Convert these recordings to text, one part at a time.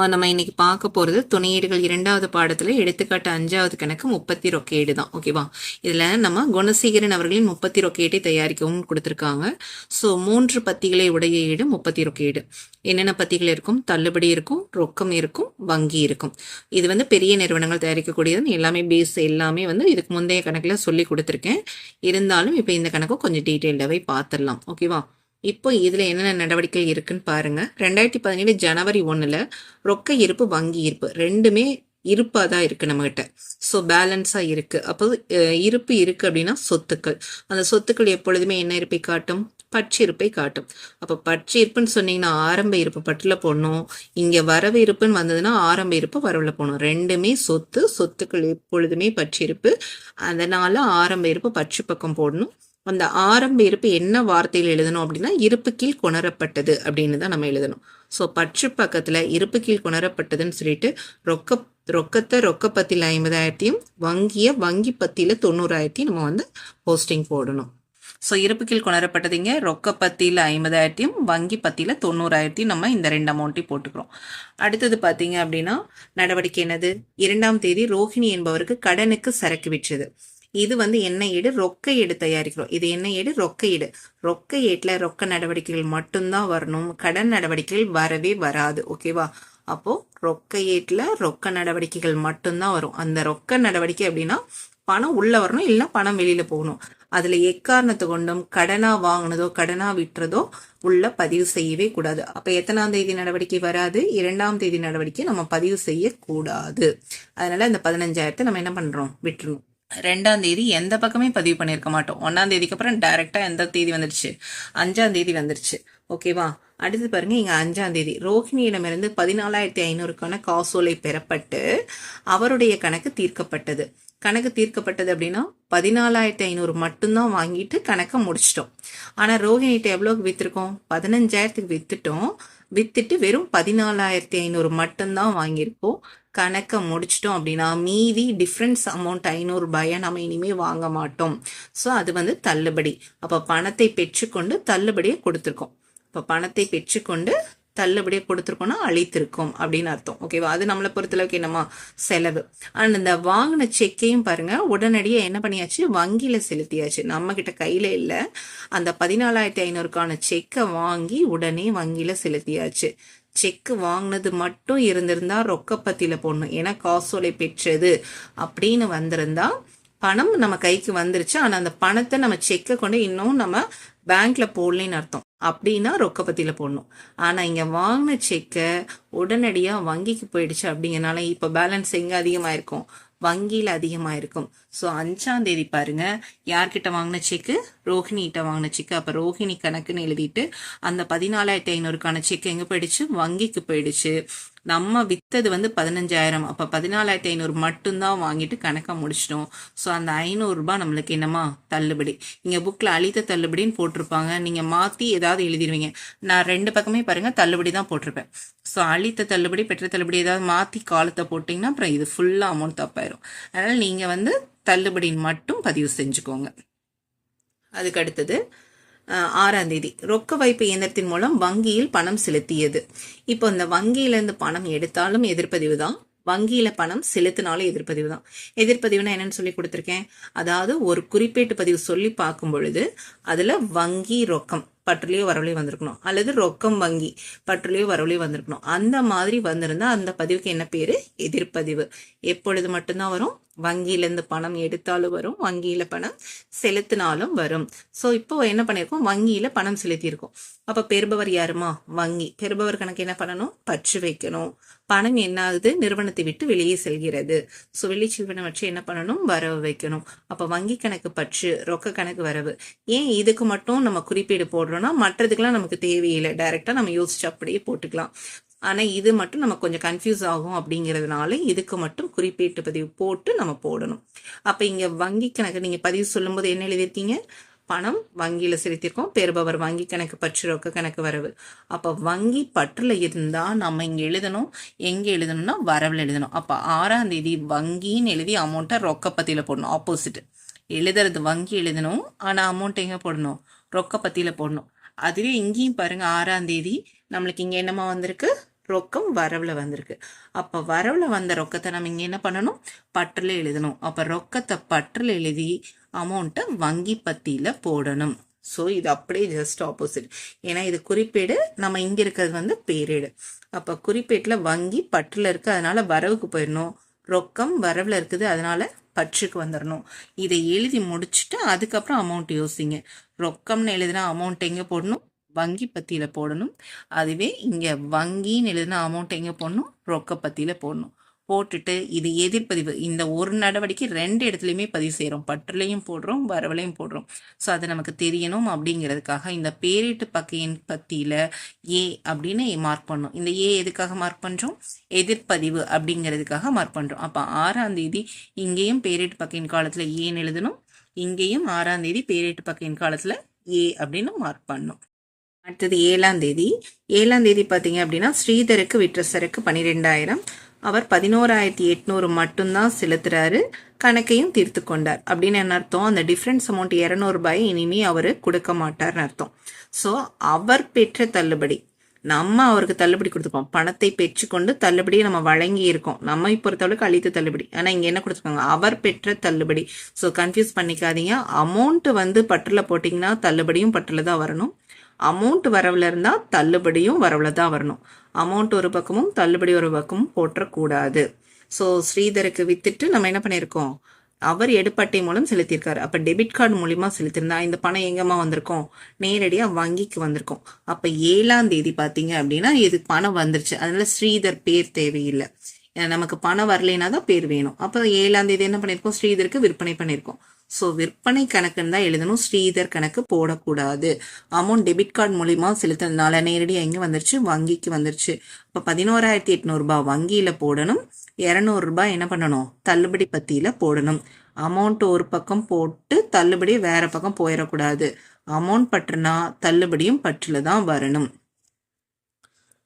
நம்ம இன்னைக்கு பார்க்க போகிறது துணையீடுகள் இரண்டாவது பாடத்தில் எடுத்துக்காட்டு அஞ்சாவது கணக்கு முப்பத்தி ரொக்கேடு தான். ஓகேவா இதில் நம்ம குணசேகரன் அவர்களின் முப்பத்தி ரொக்கேட்டை தயாரிக்கவும் கொடுத்துருக்காங்க. ஸோ மூன்று பத்திகளை உடைய ஈடு முப்பத்தி ரொக்கேடு. என்னென்ன பத்திகள் இருக்கும்? தள்ளுபடி இருக்கும் ரொக்கம் இருக்கும் வங்கி இருக்கும். இது வந்து பெரிய நிறுவனங்கள் தயாரிக்கக்கூடியதுன்னு எல்லாமே பேஸ் எல்லாமே வந்து இதுக்கு முந்தைய கணக்கில் சொல்லி கொடுத்துருக்கேன். இருந்தாலும் இப்போ இந்த கணக்கு கொஞ்சம் டீட்டெயில்டாகவே பார்த்துடலாம். ஓகேவா இப்போ இதில் என்னென்ன நடவடிக்கை இருக்குன்னு பாருங்கள் ரெண்டாயிரத்தி பதினேழு ஜனவரி ஒன்றில் ரொக்க இருப்பு வங்கி இருப்பு ரெண்டுமே இருப்பாக தான் இருக்குது நம்மகிட்ட. ஸோ பேலன்ஸாக இருக்குது அப்போ இருப்பு இருக்குது அப்படின்னா சொத்துக்கள். அந்த சொத்துக்கள் எப்பொழுதுமே என்ன இருப்பை காட்டும்? பற்றிருப்பை காட்டும். அப்போ பட்சி இருப்புன்னு சொன்னீங்கன்னா ஆரம்ப இருப்பு பட்டில் போடணும். இங்கே வரவு இருப்புன்னு வந்ததுன்னா ஆரம்ப இருப்பு வரவில் போகணும் ரெண்டுமே சொத்து சொத்துக்கள் எப்பொழுதுமே பச்சு இருப்பு அதனால் ஆரம்ப இருப்பு பட்சி பக்கம் போடணும். அந்த ஆரம்ப இருப்பு என்ன வார்த்தையில் எழுதணும் அப்படின்னா இருப்பு கீழ் கொணரப்பட்டது அப்படின்னு தான் நம்ம எழுதணும். ஸோ பற்று பக்கத்தில் இருப்பு கீழ் கொணரப்பட்டதுன்னு சொல்லிட்டு ரொக்க ரொக்கத்தை ரொக்க பத்தியில் ஐம்பதாயிரத்தையும் வங்கியை வங்கி பத்தியில் தொண்ணூறாயிரத்தையும் நம்ம வந்து போஸ்டிங் போடணும். ஸோ இருப்பு கீழ் கொணரப்பட்டதுங்க ரொக்க பத்தியில் ஐம்பதாயிரத்தையும் வங்கி பத்தியில் தொண்ணூறாயிரத்தையும் நம்ம இந்த ரெண்டு அமௌண்ட்டையும் போட்டுக்கிறோம். அடுத்தது பார்த்தீங்க அப்படின்னா நடவடிக்கை என்னது? இரண்டாம் தேதி ரோஹிணி என்பவருக்கு கடனுக்கு சரக்கு விற்றது. இது வந்து என்ன ஈடு ரொக்க ஈடு தயாரிக்கிறோம். இது என்ன ஈடு ரொக்க ஈடு ரொக்க ஈட்டில் ரொக்க நடவடிக்கைகள் மட்டும்தான் வரணும். கடன் நடவடிக்கைகள் வரவே வராது. ஓகேவா? அப்போ ரொக்க ஏட்டில் ரொக்க நடவடிக்கைகள் மட்டும்தான் வரும். அந்த ரொக்க நடவடிக்கை அப்படின்னா பணம் உள்ள வரணும் இல்லைன்னா பணம் வெளியில போகணும். அதுல எக்காரணத்தை கொண்டும் கடனா வாங்கினதோ கடனா விட்டுறதோ உள்ள பதிவு செய்யவே கூடாது. அப்ப எத்தனாம் தேதி நடவடிக்கை வராது? இரண்டாம் தேதி நடவடிக்கை நம்ம பதிவு செய்யக்கூடாது. அதனால அந்த பதினஞ்சாயிரத்தை நம்ம என்ன பண்றோம்? விட்டுருணும் ரெண்டாம் தேதி எந்த பக்கமே பதிவு பண்ணியிருக்க மாட்டோம். ஒன்றாம் தேதிக்கு அப்புறம் டைரெக்டாக எந்த தேதி வந்துடுச்சு? அஞ்சாம் தேதி வந்துடுச்சு. ஓகேவா அடுத்து பாருங்க இங்கே அஞ்சாம் தேதி. ரோஹிணியிடமிருந்து பதினாலாயிரத்தி ஐநூறுக்கான காசோலை பெறப்பட்டு அவருடைய கணக்கு தீர்க்கப்பட்டது. கணக்கு தீர்க்கப்பட்டது அப்படின்னா பதினாலாயிரத்தி ஐநூறு மட்டும்தான் வாங்கிட்டு கணக்கை முடிச்சிட்டோம். ஆனால் ரோஹிணிகிட்ட எவ்வளோக்கு விற்றுருக்கோம் பதினஞ்சாயிரத்துக்கு விற்றுட்டோம் வித்துட்டு வெறும் பதினாலாயிரத்தி ஐநூறு மட்டும்தான் வாங்கியிருக்கோம். கணக்கை முடிச்சிட்டோம் அப்படின்னா மீதி டிஃப்ரென்ஸ் அமௌண்ட் ஐநூறுரூபாயை நம்ம இனிமே வாங்க மாட்டோம். ஸோ அது வந்து தள்ளுபடி. அப்போ பணத்தை பெற்றுக்கொண்டு தள்ளுபடியை கொடுத்துருக்கோம். இப்போ பணத்தை பெற்றுக்கொண்டு தள்ளுபடியாக கொடுத்துருக்கோம்னா அழித்திருக்கும் அப்படின்னு அர்த்தம். ஓகேவா அது நம்மளை பொறுத்தளவுக்கு என்னமா செலவு. ஆனால் இந்த வாங்கின செக்கையும் பாருங்க உடனடியாக என்ன பண்ணியாச்சு? வங்கியில் செலுத்தியாச்சு. நம்ம கிட்ட இல்லை. அந்த பதினாலாயிரத்தி ஐநூறுக்கான செக்கை வாங்கி உடனே வங்கியில் செலுத்தியாச்சு. செக்கு வாங்கினது மட்டும் இருந்திருந்தா பத்தியில் போடணும். ஏன்னா காசோலை பெற்றது அப்படின்னு வந்திருந்தா பணம் நம்ம கைக்கு வந்துருச்சு. ஆனால் அந்த பணத்தை நம்ம செக்கை கொண்டு இன்னும் நம்ம பேங்க்ல போடலன்னு அர்த்தம். அப்படின்னா ரொக்கப்பத்தியில போடணும். ஆனா இங்க வாங்கின செக்கை உடனடியா வங்கிக்கு போயிடுச்சு அப்படிங்கறனால இப்ப பேலன்ஸ் எங்க அதிகமாயிருக்கும்? அதிகமாக அதிகமாயிருக்கும். ஸோ அஞ்சாம் தேதி பாருங்க. யார்கிட்ட வாங்கின செக்கு ரோஹிணிகிட்ட வாங்கின செக்கு அப்போ ரோஹிணி கணக்குன்னு எழுதிட்டு அந்த பதினாலாயிரத்தி ஐநூறுக்கான செக் எங்கே போயிடுச்சு? வங்கிக்கு போயிடுச்சு. நம்ம வித்தது வந்து பதினஞ்சாயிரம். அப்போ பதினாலாயிரத்தி ஐநூறு மட்டும்தான் வாங்கிட்டு கணக்காக முடிச்சிட்டோம். ஸோ அந்த ஐநூறுரூபா நம்மளுக்கு என்னமா தள்ளுபடி. இங்கே புக்கில் அழித்த தள்ளுபடின்னு போட்டிருப்பாங்க. நீங்கள் மாற்றி ஏதாவது எழுதிடுவீங்க. நான் ரெண்டு பக்கமே பாருங்கள் தள்ளுபடி தான் போட்டிருப்பேன். ஸோ அழித்த தள்ளுபடி பெற்ற தள்ளுபடி ஏதாவது மாற்றி காலத்தை போட்டிங்கன்னா அப்புறம் இது ஃபுல்லாக அமௌண்ட் தப்பாயிரும். அதனால் நீங்கள் வந்து தள்ளுபடின்னு மட்டும் பதிவு செஞ்சுக்கோங்க. அதுக்கு அடுத்தது ஆறாம் தேதி. ரொக்க வைப்பு இயந்திரத்தின் மூலம் வங்கியில் பணம் செலுத்தியது. இப்போ இந்த வங்கியிலேருந்து பணம் எடுத்தாலும் எதிர்ப்பதிவு தான். வங்கியில பணம் செலுத்தினாலும் எதிர்ப்பதிவு தான். எதிர்ப்பதிவுனா என்னன்னு சொல்லி கொடுத்துருக்கேன். அதாவது ஒரு குறிப்பேட்டு பதிவு சொல்லி பார்க்கும் பொழுது அதுல வங்கி ரொக்கம் பற்றுலையோ வரவழையோ வந்திருக்கணும். அல்லது ரொக்கம் வங்கி பற்றுலையோ வரவழையோ வந்திருக்கணும். அந்த மாதிரி வந்திருந்தா அந்த பதிவுக்கு என்ன பேரு? எதிர்ப்பதிவு. எப்பொழுது மட்டும்தான் வரும்? வங்கியிலேருந்து பணம் எடுத்தாலும் வரும் வங்கியில் பணம் செலுத்தினாலும் வரும். ஸோ இப்போ என்ன பண்ணியிருக்கோம் வங்கியில் பணம் செலுத்தியிருக்கோம். அப்போ பெறுபவர் யாருமா? வங்கி. பெறுபவர் கணக்கு என்ன பண்ணணும்? பற்று வைக்கணும். பணம் என்ன நிறுவனத்தை விட்டு வெளியே செல்கிறது. ஸோ வெளிச்செல்வனை வச்சு என்ன பண்ணணும்? வரவு வைக்கணும். அப்போ வங்கி கணக்கு பற்று ரொக்க கணக்கு வரவு. ஏன் இதுக்கு மட்டும் நம்ம குறிப்பீடு போடுறோம்னா மற்றதுக்கெல்லாம் நமக்கு தேவையில்லை. டைரெக்டாக நம்ம யோசிச்சு அப்படியே போட்டுக்கலாம். ஆனால் இது மட்டும் நம்ம கொஞ்சம் கன்ஃபியூஸ் ஆகும் அப்படிங்கிறதுனால இதுக்கு மட்டும் குறிப்பீட்டு பதிவு போட்டு நம்ம போடணும். அப்போ இங்கே வங்கி கணக்கு நீங்கள் பதிவு சொல்லும்போது என்ன எழுதியிருக்கீங்க? பணம் வங்கியில் செலுத்தியிருக்கோம் பெறுபவர் வங்கி கணக்கு பற்று ரொக்க கணக்கு வரவு. அப்போ வங்கி பற்றில் இருந்தால் நம்ம இங்கே எழுதணும் எங்கே எழுதணும்னா வரவில் எழுதணும். அப்போ ஆறாம் தேதி வங்கின்னு எழுதி அமௌண்ட்டை ரொக்க போடணும் ஆப்போசிட் எழுதுறது வங்கி எழுதணும் ஆனால் அமௌண்ட் எங்கே போடணும்? ரொக்க பத்தியில போடணும். அதுவே இங்கேயும் பாருங்கள் ஆறாம் தேதி நம்மளுக்கு இங்கே என்னமா வந்திருக்கு? ரொக்கம் வரவில் வந்திருக்கு. அப்போ வரவில் வந்த ரொக்கத்தை நம்ம இங்கே என்ன பண்ணணும்? பற்றில் எழுதணும். அப்போ ரொக்கத்தை பற்றில் எழுதி அமௌண்ட்டை வங்கி பத்தியில் போடணும். ஸோ இது அப்படியே ஜஸ்ட் ஆப்போசிட் ஏன்னா இது குறிப்பேடு நம்ம இங்கே இருக்கிறது வந்து பேரேடு. அப்போ குறிப்பேட்டில் வங்கி பற்றில் இருக்கு அதனால் வரவுக்கு போயிடணும். ரொக்கம் வரவில் இருக்குது அதனால் பற்றுக்கு வந்துடணும் இதை எழுதி முடிச்சுட்டு அதுக்கப்புறம் அமௌண்ட் யோசிங்க. ரொக்கம்னு எழுதினா அமௌண்ட் எங்கே போடணும்? வங்கி பத்தியில் போடணும். அதுவே இங்கே வங்கின்னு எழுதினா அமௌண்ட் எங்கே போடணும்? ரொக்க பத்தியில் போடணும். போட்டுட்டு இது எதிர்ப்பதிவு. இந்த ஒரு நடவடிக்கை ரெண்டு இடத்துலையுமே பதிவு செய்கிறோம் பற்றுலையும் போடுறோம் வரவலையும் போடுறோம். ஸோ அது நமக்கு தெரியணும் அப்படிங்கிறதுக்காக இந்த பேரிட்டு பக்கையின் பத்தியில் ஏ அப்படின்னு மார்க் பண்ணோம். இந்த ஏ எதுக்காக மார்க் பண்ணுறோம் எதிர்ப்பதிவு அப்படிங்கிறதுக்காக மார்க் பண்ணுறோம் அப்போ ஆறாம் தேதி இங்கேயும் பேரிட்டு பக்கையின் காலத்தில் ஏன்னு எழுதணும். இங்கேயும் ஆறாம் தேதி பேரிட்டு பக்கையின் காலத்தில் ஏ அப்படின்னு மார்க் பண்ணோம். அடுத்தது ஏழாம் தேதி. ஏழாம் தேதி பார்த்தீங்க அப்படின்னா ஸ்ரீதருக்கு விற்ற சரக்கு பன்னிரெண்டாயிரம் அவர் பதினோராயிரத்தி எட்நூறு மட்டும்தான் செலுத்துறாரு. கணக்கையும் தீர்த்து கொண்டார். அப்படின்னு என்ன அர்த்தம்? அந்த டிஃப்ரென்ஸ் அமௌண்ட் இரநூறுபாய் இனிமே அவர் கொடுக்க மாட்டார்னு அர்த்தம். ஸோ அவர் பெற்ற தள்ளுபடி. நம்ம அவருக்கு தள்ளுபடி கொடுத்துப்போம். பணத்தை பெற்றுக்கொண்டு தள்ளுபடியை நம்ம வழங்கி இருக்கோம். நம்ம பொறுத்தளவுக்கு அளித்த தள்ளுபடி. ஆனால் இங்கே என்ன கொடுத்துருக்காங்க? அவர் பெற்ற தள்ளுபடி. ஸோ கன்ஃபியூஸ் பண்ணிக்காதீங்க. அமௌண்ட் வந்து பட்டில் போட்டிங்கன்னா தள்ளுபடியும் பட்டில் தான் வரணும். அமௌண்ட் வரவுல இருந்தால் தள்ளுபடியும் வரவுல தான் வரணும். அமௌண்ட் ஒரு பக்கமும் தள்ளுபடி ஒரு பக்கமும் போற்றக்கூடாது. ஸோ ஸ்ரீதருக்கு வித்துட்டு நம்ம என்ன பண்ணியிருக்கோம்? அவர் எடுப்பட்டை மூலம் செலுத்தியிருக்காரு. அப்ப டெபிட் கார்டு மூலியமா செலுத்தியிருந்தா இந்த பணம் எங்கம்மா வந்திருக்கோம்? நேரடியா வங்கிக்கு வந்திருக்கோம். அப்போ ஏழாம் தேதி பார்த்தீங்க அப்படின்னா இது பணம் வந்துருச்சு. அதனால ஸ்ரீதர் பேர் தேவையில்லை. நமக்கு பணம் வரலைன்னா தான் பேர் வேணும். அப்போ ஏழாம் தேதி என்ன பண்ணிருக்கோம் ஸ்ரீதருக்கு விற்பனை பண்ணியிருக்கோம். ஸோ விற்பனை கணக்குன்னு தான் எழுதணும். ஸ்ரீதர் கணக்கு போடக்கூடாது. அமௌண்ட் டெபிட் கார்டு மூலிமா செலுத்தினால நேரடியாக எங்கே வந்துருச்சு? வங்கிக்கு வந்துருச்சு. இப்போ பதினோராயிரத்தி எட்நூறுபா வங்கியில் போடணும். இரநூறுபா என்ன பண்ணணும்? தள்ளுபடி பத்தியில் போடணும். அமௌண்ட் ஒரு பக்கம் போட்டு தள்ளுபடி வேறு பக்கம் போயிடக்கூடாது. அமௌண்ட் பற்றுனா தள்ளுபடியும் பற்றில் தான் வரணும்.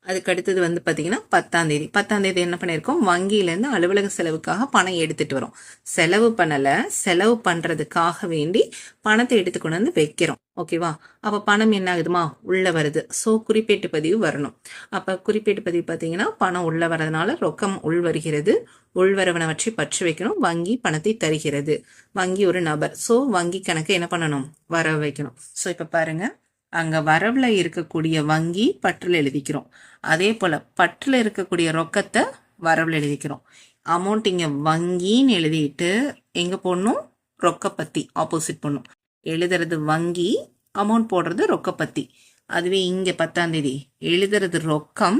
அதுக்கு அடுத்தது வந்து பார்த்தீங்கன்னா பத்தாம் தேதி. பத்தாம் தேதி என்ன பண்ணியிருக்கோம் வங்கியிலேருந்து அலுவலக செலவுக்காக பணம் எடுத்துட்டு வரோம். செலவு பண்ணலை. செலவு பண்ணுறதுக்காக வேண்டி பணத்தை எடுத்து கொண்டு வந்து வைக்கிறோம். ஓகேவா அப்போ பணம் என்ன ஆகுதுமா? உள்ள வருது. ஸோ குறிப்பேட்டு பதிவு வரணும். அப்போ குறிப்பேட்டு பதிவு பார்த்தீங்கன்னா பணம் உள்ள வரதுனால ரொக்கம் உள் வருகிறது. உள்வரவனவற்றை பற்றி வைக்கணும். வங்கி பணத்தை தருகிறது. வங்கி ஒரு நபர். ஸோ வங்கி கணக்கு என்ன பண்ணணும்? வர வைக்கணும். ஸோ இப்போ பாருங்கள் அங்கே வரவில் இருக்கக்கூடிய வங்கி பற்றில் எழுதிக்கிறோம். அதே போல் பற்றில் இருக்கக்கூடிய ரொக்கத்தை வரவில் எழுதிக்கிறோம். அமௌண்ட் இங்கே வங்கின்னு எழுதிட்டு எங்கே போடணும்? ரொக்கப்பத்தி ஆப்போசிட் பண்ணும் எழுதுறது வங்கி அமௌண்ட் போடுறது ரொக்கப்பத்தி அதுவே இங்கே பத்தாந்தேதி எழுதுறது ரொக்கம்.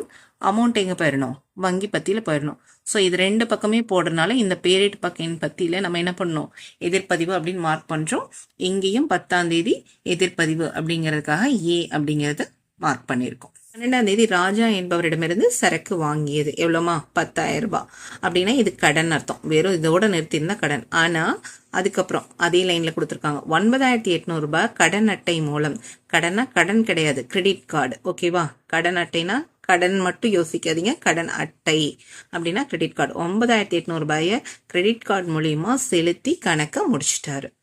அமௌண்ட் எங்கே போயிடணும் வங்கி பத்தியில் போயிடணும் ஸோ இது ரெண்டு பக்கமே போடுறதுனால இந்த பேரேட் பக்கம் பத்தியில் நம்ம என்ன பண்ணோம் எதிர்ப்பதிவு அப்படின்னு மார்க் பண்ணுறோம் இங்கேயும் பத்தாம் தேதி எதிர்ப்பதிவு அப்படிங்கிறதுக்காக ஏ அப்படிங்கிறத மார்க் பண்ணியிருக்கோம். பன்னெண்டாம் தேதி ராஜா என்பவரிடமிருந்து சரக்கு வாங்கியது. எவ்வளோமா? பத்தாயிரம் ரூபாய் அப்படின்னா இது கடன் அர்த்தம். வெறும் இதோட நிறுத்தியிருந்தா கடன். ஆனால் அதுக்கப்புறம் அதே லைனில் கொடுத்துருக்காங்க. ஒன்பதாயிரத்தி எட்நூறுபாய் கடன் அட்டை மூலம். கடனா கடன் கிடையாது. Credit card. ஓகேவா கடன் அட்டைனா கடன் மட்டும் யோசிக்காதீங்க. கடன் அட்டை அப்படின்னா கிரெடிட் கார்டு. ஒன்பதாயிரத்தி எட்நூறுபாயை கிரெடிட் கார்டு மூலியமாக செலுத்தி கணக்கை முடிச்சிட்டாரு.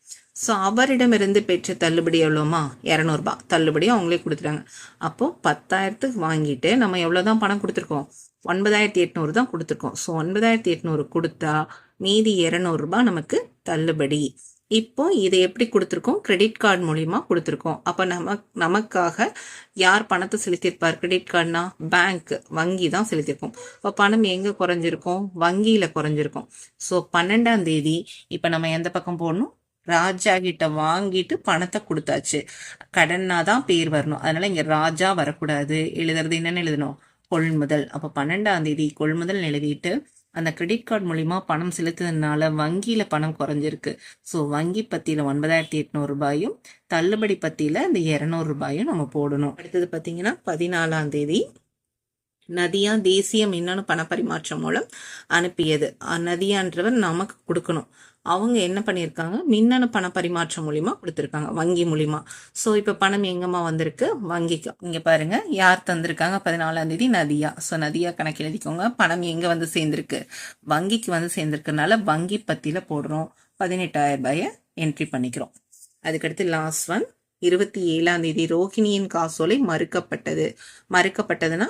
ஸோ அவரிடமிருந்து பெற்ற தள்ளுபடி எவ்வளோமா இரநூறுபா. தள்ளுபடி அவங்களே கொடுத்துட்டாங்க. அப்போது பத்தாயிரத்துக்கு வாங்கிட்டு நம்ம எவ்வளோ தான் பணம் கொடுத்துருக்கோம்? ஒன்பதாயிரத்தி எட்நூறு தான் கொடுத்துருக்கோம். ஸோ ஒன்பதாயிரத்தி எட்நூறு கொடுத்தா மீதி இரநூறுபா நமக்கு தள்ளுபடி. இப்போ இதை எப்படி கொடுத்துருக்கோம்? கிரெடிட் கார்டு மூலிமா கொடுத்துருக்கோம். அப்போ நம நமக்காக யார் பணத்தை செலுத்தியிருப்பார்? கிரெடிட் கார்டுனா பேங்க் வங்கி தான் செலுத்தியிருக்கோம். இப்போ பணம் எங்கே குறைஞ்சிருக்கும்? வங்கியில் குறைஞ்சிருக்கும். ஸோ பன்னெண்டாம் தேதி இப்போ நம்ம எந்த பக்கம் போடணும்? ராஜா கிட்ட வாங்கிட்டு பணத்தை கொடுத்தாச்சு. கடன்னா தான் பேர் வரணும். அதனால இங்க ராஜா வரக்கூடாது. எழுதுறது என்னன்னு எழுதணும். கொள்முதல் அப்ப பன்னெண்டாம் தேதி கொள்முதல் எழுதிட்டு அந்த கிரெடிட் கார்டு மூலிமா பணம் செலுத்துறதுனால வங்கியில பணம் குறைஞ்சிருக்கு. ஸோ வங்கி பத்தியில ஒன்பதாயிரத்தி எட்நூறு ரூபாயும் தள்ளுபடி பத்தியில இந்த இரநூறு ரூபாயும் நம்ம போடணும். அடுத்தது பாத்தீங்கன்னா பதினாலாம் தேதி நதியா தேசிய மின்னணு பணப்பரிமாற்றம் மூலம் அனுப்பியது. நதியான்றவர் நமக்கு கொடுக்கணும். அவங்க என்ன பண்ணியிருக்காங்க? மின்னணு பண பரிமாற்றம் மூலிமா கொடுத்துருக்காங்க வங்கி மூலிமா ஸோ இப்போ பணம் எங்கம்மா வந்திருக்கு? வங்கிக்கு. இங்கே பாருங்க. யார் தந்திருக்காங்க? பதினாலாம் தேதி நதியா. ஸோ நதியா கணக்கு எழுதிக்கோங்க. பணம் எங்கே வந்து சேர்ந்திருக்கு? வங்கிக்கு வந்து சேர்ந்திருக்கனால வங்கி பத்தியில் போடுறோம். பதினெட்டாயிரம் ரூபாயை என்ட்ரி பண்ணிக்கிறோம். அதுக்கடுத்து லாஸ்ட் ஒன் இருபத்தி ஏழாம் தேதி ரோஹிணியின் காசோலை மறுக்கப்பட்டது. மறுக்கப்பட்டதுன்னா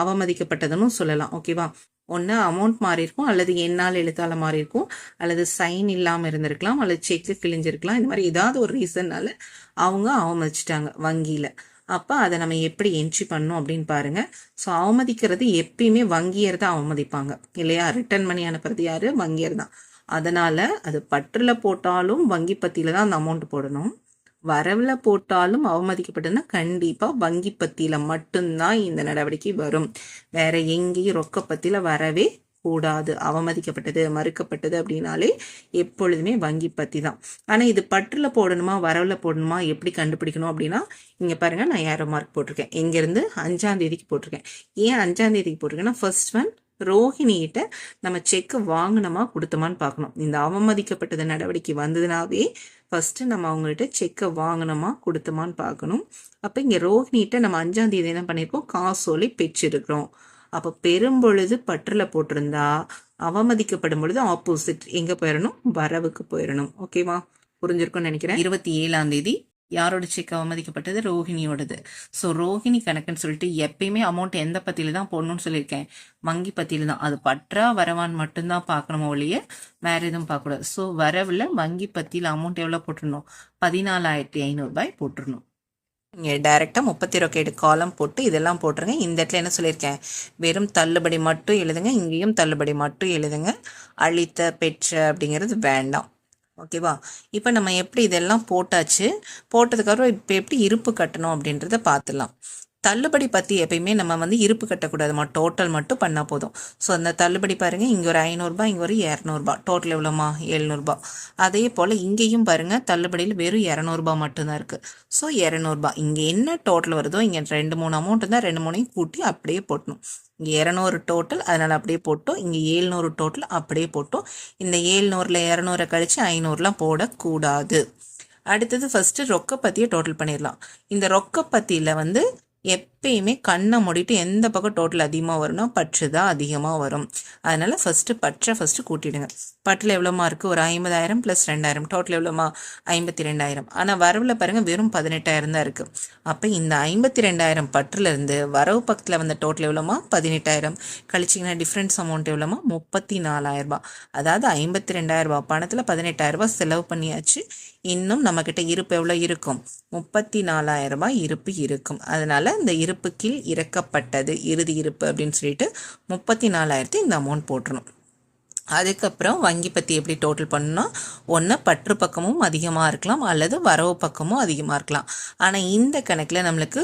அவமதிக்கப்பட்டதுன்னு சொல்லலாம். ஓகேவா ஒன்று அமௌண்ட் மாறி இருக்கும் அல்லது என்னால் எழுத்தால மாறி இருக்கும் அல்லது சைன் இல்லாமல் இருந்திருக்கலாம் அல்லது செக்கு கிழிஞ்சிருக்கலாம். இந்த மாதிரி ஏதாவது ஒரு ரீசன்னால அவங்க அவமதிச்சிட்டாங்க வங்கியில். அப்போ அதை நம்ம எப்படி என்ட்ரி பண்ணோம் அப்படின்னு பாருங்க. ஸோ அவமதிக்கிறது எப்பயுமே வங்கியர் தான் அவமதிப்பாங்க. இல்லையா? ரிட்டர்ன் மணி அனுப்புறது யாரு? வங்கியர் தான். அதனால அது பற்றுல போட்டாலும் வங்கி பத்தியில தான் அந்த அமௌண்ட் போடணும். வரவில் போட்டாலும் அவமதிக்கப்பட்டதுன்னா கண்டிப்பாக வங்கி பத்தியில் மட்டும்தான் இந்த நடவடிக்கை வரும். வேற எங்கேயும் ரொக்க பத்தியில் வரவே கூடாது. அவமதிக்கப்பட்டது மறுக்கப்பட்டது அப்படின்னாலே எப்பொழுதுமே வங்கி பத்தி தான். ஆனால் இது பற்றில் போடணுமா வரவில் போடணுமா எப்படி கண்டுபிடிக்கணும் அப்படின்னா இங்கே பாருங்கள் நான் ஏரோ மார்க் போட்டிருக்கேன். இங்கேருந்து அஞ்சாந்தேதிக்கு அஞ்சாம் தேதிக்கு போட்டிருக்கேன். ஏன் அஞ்சாம் தேதிக்கு போட்டிருக்கேன்னா ஃபர்ஸ்ட் ஒன் ரோஹிணிகிட்ட நம்ம செக் வாங்கினோமா கொடுத்தோமான்னு பார்க்கணும். இந்த அவமதிக்கப்பட்டது நடவடிக்கை வந்ததுனாவே ஃபஸ்ட்டு நம்ம அவங்கள்ட்ட செக்கை வாங்கினோமா கொடுத்தோமான்னு பார்க்கணும். அப்போ இங்கே ரோஹிணிகிட்ட நம்ம அஞ்சாம் தேதி என்ன பண்ணியிருக்கோம் காசோலை பெற்றிருக்கிறோம். அப்போ பெரும்பொழுது பற்றில் போட்டிருந்தா அவமதிக்கப்படும் பொழுது ஆப்போசிட் எங்கே போயிடணும் வரவுக்கு போயிடணும் ஓகேவா புரிஞ்சிருக்கும்னு நினைக்கிறேன். இருபத்தி ஏழாம் தேதி யாரோட செக் அவமதிக்கப்பட்டது? ரோஹிணியோடது. ஸோ ரோஹிணி கணக்குன்னு சொல்லிட்டு எப்பயுமே அமௌண்ட் எந்த பத்தியில தான் போடணும்னு சொல்லியிருக்கேன். வங்கி பத்தியில தான். அது பற்றா வரவான் மட்டும்தான் பார்க்கணுமோ ஒழிய வேற எதுவும் பார்க்கக்கூடாது ஸோ வரவில் வங்கி பத்தியில் அமௌண்ட் எவ்வளோ போட்டுருணும் பதினாலாயிரத்தி ஐநூறுபாய் போட்டுருணும் நீங்கள் டைரெக்டாக முப்பத்தி ரொக்கேடு காலம் போட்டு இதெல்லாம் போட்டுருங்க. இந்த இடத்துல என்ன சொல்லியிருக்கேன்? வெறும் தள்ளுபடி மட்டும் எழுதுங்க இங்கேயும் தள்ளுபடி மட்டும் எழுதுங்க. அளித்த பெற்ற அப்படிங்கிறது வேண்டாம். ஓகேவா இப்போ நம்ம எப்படி இதெல்லாம் போட்டாச்சு? போட்டதுக்கப்புறம் இப்போ எப்படி இருப்பு கட்டணும் அப்படின்றத பார்த்துடலாம். தள்ளுபடி பற்றி எப்பயுமே நம்ம வந்து இருப்பு கட்டக்கூடாதுமா டோட்டல் மட்டும் பண்ணால் போதும். ஸோ அந்த தள்ளுபடி பாருங்கள் இங்கே ஒரு ஐநூறுரூபா இங்கே ஒரு இரநூறுபா. டோட்டல் எவ்வளோமா எழுநூறுபா. அதே போல் இங்கேயும் பாருங்கள் தள்ளுபடியில் வெறும் இரநூறுபா மட்டும்தான் இருக்குது ஸோ இரநூறுபா. இங்கே என்ன டோட்டல் வருதோ இங்கே ரெண்டு மூணு அமௌண்ட் தான் ரெண்டு மூணையும் கூட்டி அப்படியே போட்டணும். இங்கே இரநூறு டோட்டல் அதனால் அப்படியே போட்டோம். இங்கே ஏழ்நூறு டோட்டல் அப்படியே போட்டோம். இந்த ஏழ்நூறில் இரநூறை கழித்து ஐநூறுலாம் போடக்கூடாது. அடுத்தது ஃபஸ்ட்டு ரொக்க பற்றியை டோட்டல் பண்ணிடலாம். இந்த ரொக்க பத்தியில் வந்து 也 எப்பயுமே கண்ணை மூடிட்டு எந்த பக்கம் டோட்டல் அதிகமாக வரும்னா பற்று தான் அதிகமாக வரும். அதனால் ஃபஸ்ட்டு பற்றை ஃபஸ்ட்டு கூட்டிடுங்க. பட்டில் எவ்வளோமா இருக்குது ஒரு ஐம்பதாயிரம் ப்ளஸ் ரெண்டாயிரம். டோட்டல் எவ்வளோமா ஐம்பத்தி ரெண்டாயிரம். ஆனால் வரவில் பாருங்கள் வெறும் பதினெட்டாயிரம் தான் இருக்குது அப்போ இந்த ஐம்பத்தி ரெண்டாயிரம் பற்றுலேருந்து வரவு பக்கத்தில் வந்த டோட்டல் எவ்வளோமா பதினெட்டாயிரம். கழிச்சிங்கன்னா டிஃப்ரென்ஸ் அமௌண்ட் எவ்வளோமா முப்பத்தி நாலாயிரம் அதாவது ஐம்பத்தி ரெண்டாயிரம் பணத்தில் பதினெட்டாயிரம் செலவு பண்ணியாச்சு. இன்னும் நம்மக்கிட்ட இருப்பு எவ்வளோ இருக்கும்? முப்பத்தி நாலாயிரம் ரூபாய் இருப்பு இருக்கும். அதனால் இந்த இருப்பு கீழ் இறக்கப்பட்டது. இறுதி இருப்பு அப்படின்னு சொல்லிட்டு முப்பத்தி நாலாயிரத்தி இந்த அமௌண்ட் போட்டுருணும் அதுக்கப்புறம் வங்கி பற்றி எப்படி டோட்டல் பண்ணால் ஒன்று பற்று பக்கமும் அதிகமாக இருக்கலாம் அல்லது வரவு பக்கமும் அதிகமாக இருக்கலாம். ஆனால் இந்த கணக்கில் நம்மளுக்கு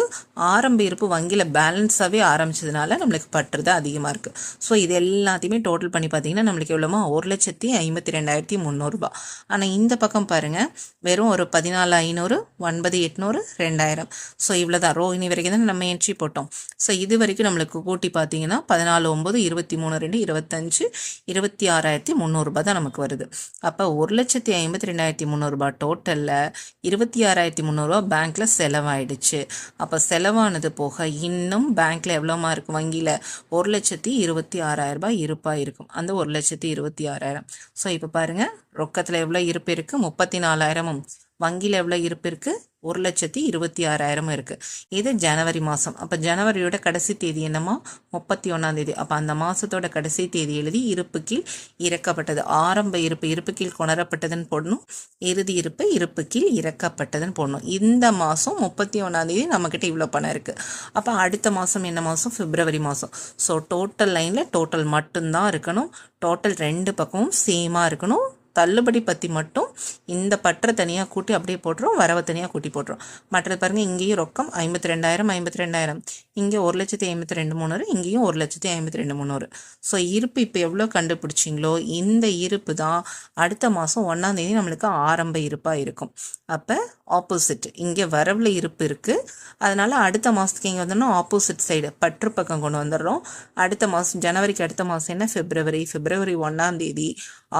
ஆரம்ப இருப்பு வங்கியில் பேலன்ஸாகவே ஆரம்பிச்சதுனால நம்மளுக்கு பற்று தான் அதிகமாக இருக்குது ஸோ இது எல்லாத்தையுமே டோட்டல் பண்ணி பார்த்தீங்கன்னா நம்மளுக்கு எவ்வளோமா ஒரு லட்சத்தி ஐம்பத்தி ரெண்டாயிரத்தி முந்நூறுரூபா ஆனால் இந்த பக்கம் பாருங்கள் வெறும் ஒரு பதினாலு ஐநூறு ஒன்பது எட்நூறு ரெண்டாயிரம். ஸோ இவ்வளோ தான் ரோஹிணி வரைக்கும் தான் நம்ம என்ட்ரி போட்டோம். ஸோ இது வரைக்கும் நம்மளுக்கு கூட்டி பார்த்தீங்கன்னா பதினாலு ஒம்பது இருபத்தி மூணு ரெண்டு இருபத்தஞ்சு இருபத்தி ஆறாயிரத்தி முந்நூறுரூபா தான் நமக்கு வருது. அப்போ ஒரு லட்சத்தி ஐம்பத்தி ரெண்டாயிரத்தி முந்நூறுரூபா டோட்டலில் இருபத்தி ஆறாயிரத்தி முந்நூறுரூவா பேங்க்கில் செலவாயிடுச்சு. அப்போ செலவானது போக இன்னும் பேங்க்கில் எவ்வளோமா இருக்கும் வங்கியில்? ஒரு லட்சத்தி இருபத்தி ஆறாயிரம் ரூபாய் இருப்பாக இருக்கும். அந்த ஒரு லட்சத்தி இருபத்தி ஆறாயிரம். ஸோ இப்போ பாருங்கள் ரொக்கத்தில் எவ்வளோ இருப்பு இருக்குது முப்பத்தி நாலாயிரமும். வங்கியில் எவ்வளோ இருப்பு இருக்குது ஒரு லட்சத்தி இருபத்தி ஆறாயிரமும் இருக்குது இது ஜனவரி மாதம் அப்போ ஜனவரியோட கடைசி தேதி என்னமோ முப்பத்தி ஒன்றாம் தேதி. அப்போ அந்த மாதத்தோட கடைசி தேதி எழுதி இருப்பு கீழ் இறக்கப்பட்டது. ஆரம்ப இருப்பு இருப்பு கீழ் கொணரப்பட்டதுன்னு போடணும். இறுதி இருப்பு இருப்பு கீழ் இறக்கப்பட்டதுன்னு போடணும். இந்த மாதம் முப்பத்தி ஒன்றாம் தேதி நம்மக்கிட்ட இவ்வளோ பணம் இருக்குது அப்போ அடுத்த மாதம் என்ன மாதம் பிப்ரவரி மாதம் ஸோ டோட்டல் லைனில் டோட்டல் மட்டும்தான் இருக்கணும். டோட்டல் ரெண்டு பக்கமும் சேமாக இருக்கணும். தள்ளுபடி பற்றி மட்டும் இந்த பற்றை தனியாக கூட்டி அப்படியே போட்டுரும் வரவை தனியாக கூட்டி போட்டுரும். மற்றது பாருங்கள் இங்கேயும் ரொக்கம் ஐம்பத்தி ரெண்டாயிரம் ஐம்பத்தி ரெண்டாயிரம். இங்கே ஒரு லட்சத்தி ஐம்பத்தி ரெண்டு முந்நூறு இங்கேயும் ஒரு லட்சத்தி ஐம்பத்தி ரெண்டு முந்நூறு ஸோ இருப்பு இப்போ எவ்வளோ கண்டுபிடிச்சிங்களோ இந்த இருப்பு தான் அடுத்த மாதம் ஒன்றாந்தேதி நம்மளுக்கு ஆரம்ப இருப்பாக இருக்கும். அப்போ ஆப்போசிட் இங்கே வரவில் இருப்பு இருக்குது அதனால் அடுத்த மாதத்துக்கு இங்கே வந்தோம்னா ஆப்போசிட் சைடு பற்று பக்கம் கொண்டு வந்துடுறோம். அடுத்த மாதம் ஜனவரிக்கு அடுத்த மாதம் என்ன? பிப்ரவரி பிப்ரவரி ஒன்றாம் தேதி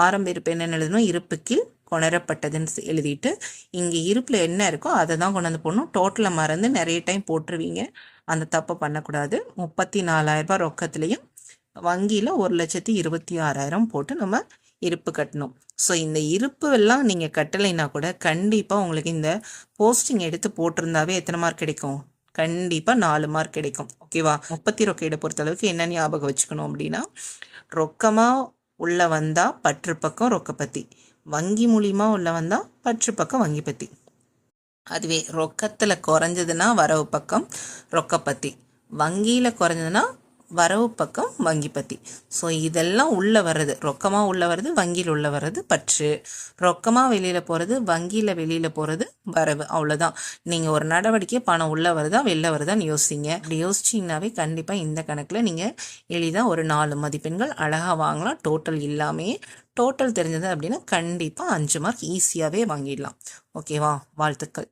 ஆரம்ப இருப்பு என்னென்னு எழுதணும். இருப்புக்கு கொணரப்பட்டதுன்னு எழுதிட்டு இங்கே இருப்பில் என்ன இருக்கோ அதை தான் கொண்டு வந்து போடணும் டோட்டலை மறந்து நிறைய டைம் போட்டுருவீங்க. அந்த தப்பை பண்ணக்கூடாது. முப்பத்தி நாலாயிரரூபா ரொக்கத்துலேயும் வங்கியில் ஒரு லட்சத்தி இருபத்தி ஆறாயிரம் போட்டு நம்ம இருப்பு கட்டணும். ஸோ இந்த இருப்பு எல்லாம் நீங்கள் கட்டலைன்னா கூட கண்டிப்பாக உங்களுக்கு இந்த போஸ்டிங் எடுத்து போட்டிருந்தாவே எத்தனை மார்க் கிடைக்கும்? கண்டிப்பாக நாலு மார்க் கிடைக்கும். ஓகேவா முப்பத்தி ரொக்கையிட பொறுத்தளவுக்கு என்ன ஞாபகம் வச்சுக்கணும் அப்படின்னா ரொக்கமாக உள்ளே வந்தால் பற்று பக்கம் ரொக்கப்பத்தி வங்கி மூலியமா உள்ள வந்தால் பற்று பக்கம் வங்கி பத்தி. அதுவே ரொக்கத்தில் குறைஞ்சதுன்னா வரவு பக்கம் ரொக்கப்பத்தி வங்கியில் குறைஞ்சதுன்னா வரவு பக்கம் வங்கி பத்தி ஸோ இதெல்லாம் உள்ளே வர்றது ரொக்கமாக உள்ளே வர்றது வங்கியில் உள்ளே வர்றது பற்று. ரொக்கமாக வெளியில் போகிறது வங்கியில் வெளியில் போகிறது வரவு அவ்வளோதான் நீங்கள் ஒரு நடவடிக்கை பணம் உள்ளே வருதா வெளில வருதான்னு யோசிங்க. அப்படி யோசிச்சிங்கனாவே கண்டிப்பாக இந்த கணக்கில் நீங்கள் எளிதாக ஒரு நாலு மதிப்பெண்கள் அழகாக வாங்கலாம். டோட்டல் இல்லாமே டோட்டல் தெரிஞ்சது அப்படின்னா கண்டிப்பாக அஞ்சு மார்க் ஈஸியாகவே வாங்கிடலாம். ஓகேவா வாழ்த்துக்கள்.